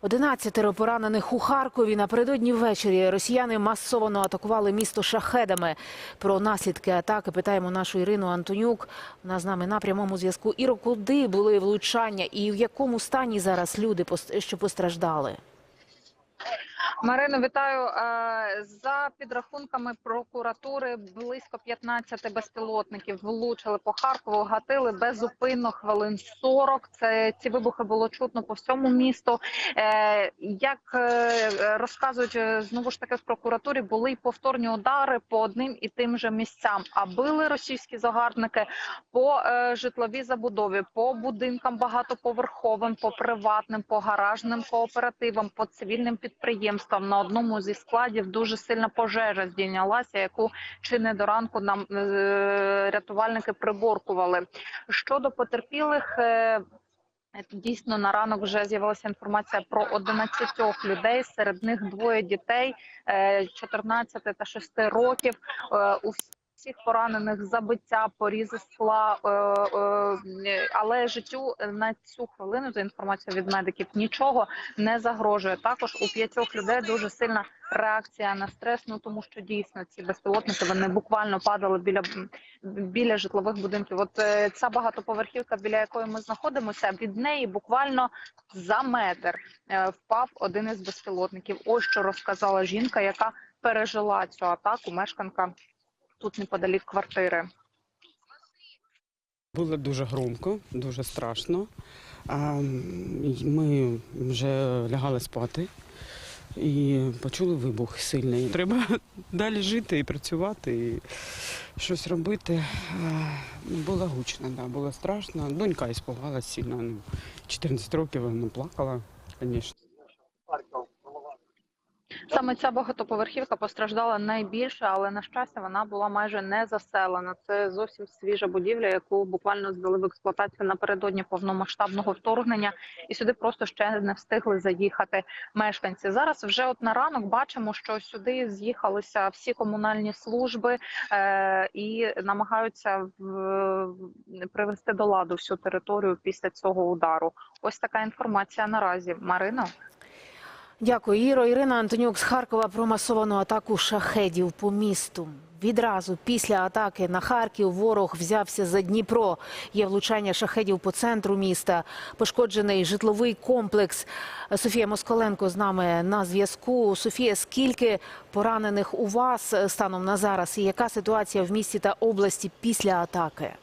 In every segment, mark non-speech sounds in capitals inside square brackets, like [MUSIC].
Одинадцятеро поранених у Харкові. Напередодні ввечері росіяни масово атакували місто шахедами. Про наслідки атаки питаємо нашу Ірину Антонюк. Вона з нами на прямому зв'язку. Іро, куди були влучання і в якому стані зараз люди, що постраждали? Марино, вітаю. Е, За підрахунками прокуратури, близько 15 безпілотників влучили по Харкову, гатили безупинно хвилин 40. Це ці вибухи було чутно по всьому місту. Е, Як е, розказують знову ж таки в прокуратурі, були й повторні удари по одним і тим же місцям. А били російські загарбники по житловій забудові, по будинкам багатоповерховим, по приватним, по гаражним кооперативам, по цивільним підприємствам. На одному зі складів дуже сильна пожежа здійнялася, яку чи не до ранку нам е, рятувальники приборкували. Щодо потерпілих. е, Дійсно, на ранок вже з'явилася інформація про 11 людей. Серед них двоє дітей е, 14 та 6 років. Е, всіх поранених забиття, порізи скла, е, е, але життю на цю хвилину за інформацією від медиків нічого не загрожує. Також у п'ятьох людей дуже сильна реакція на стрес. Ну тому що дійсно ці безпілотники вони буквально падали біля біля житлових будинків. От е, ця багатоповерхівка, біля якої ми знаходимося, від неї буквально за метр е, впав один із безпілотників. Ось що розказала жінка, яка пережила цю атаку. Мешканка тут неподалік квартири. Було дуже громко, дуже страшно. Ми вже лягали спати і почули вибух сильний. Треба [LAUGHS] далі жити і працювати, і щось робити. Було гучно, да, було страшно. Донька іспугалася сильно. ну, 14 років вона плакала, звісно. Саме ця багатоповерхівка постраждала найбільше, але на щастя вона була майже не заселена. Це зовсім свіжа будівля, яку буквально здали в експлуатацію напередодні повномасштабного вторгнення, і сюди просто ще не встигли заїхати мешканці. Зараз вже от на ранок бачимо, що сюди з'їхалися всі комунальні служби е- і намагаються в- привести до ладу всю територію після цього удару. Ось така інформація наразі. Марина. Дякую, Іро. Ірина Антонюк з Харкова про масовану атаку шахедів по місту. Відразу після атаки на Харків ворог взявся за Дніпро. Є влучання шахедів по центру міста, пошкоджений житловий комплекс. Софія Москаленко з нами на зв'язку. Софія, скільки поранених у вас станом на зараз? І яка ситуація в місті та області після атаки?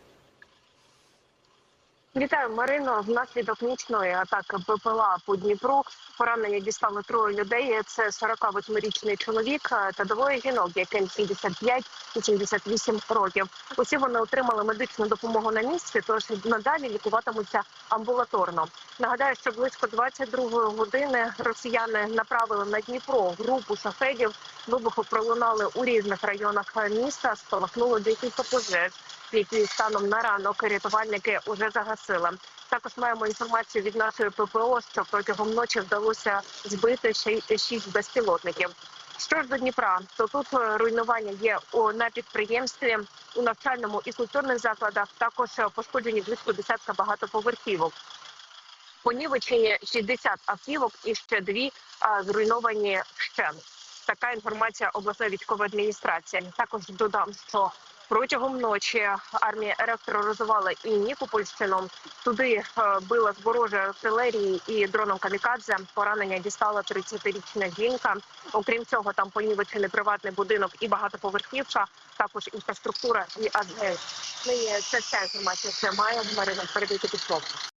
Вітаю, Марино. Внаслідок нічної атаки БПЛА по Дніпру поранення дістали троє людей. Це 48-річний чоловік та двоє жінок, яким 75 і 78 років. Усі вони отримали медичну допомогу на місці, тож надалі лікуватимуться амбулаторно. Нагадаю, що близько 22-ї години росіяни направили на Дніпро групу шахедів. Вибухи пролунали у різних районах міста. Спалахнуло декілька пожеж які станом на ранок рятувальники вже загасили. Також маємо інформацію від нашої ППО, що протягом ночі вдалося збити ще шість безпілотників. Що ж до Дніпра, то тут е, руйнування є на підприємстві, у навчальному і культурних закладах. Також е, пошкоджені близько десятка багатоповерхівок. Понівечені 60 автівок і ще дві а, зруйновані вщент. Така інформація обласної військової адміністрації. Також додам, що протягом ночі армія РФ тероризувала і Нікопольщину. Туди е, била з ворожої артилерії і дроном камікадзе. Поранення дістала 30-річна жінка. Окрім цього, там понівечений приватний будинок і багатоповерхівка, також інфраструктура і АЗС. Нині це вся інформація, що має. Марина передати під.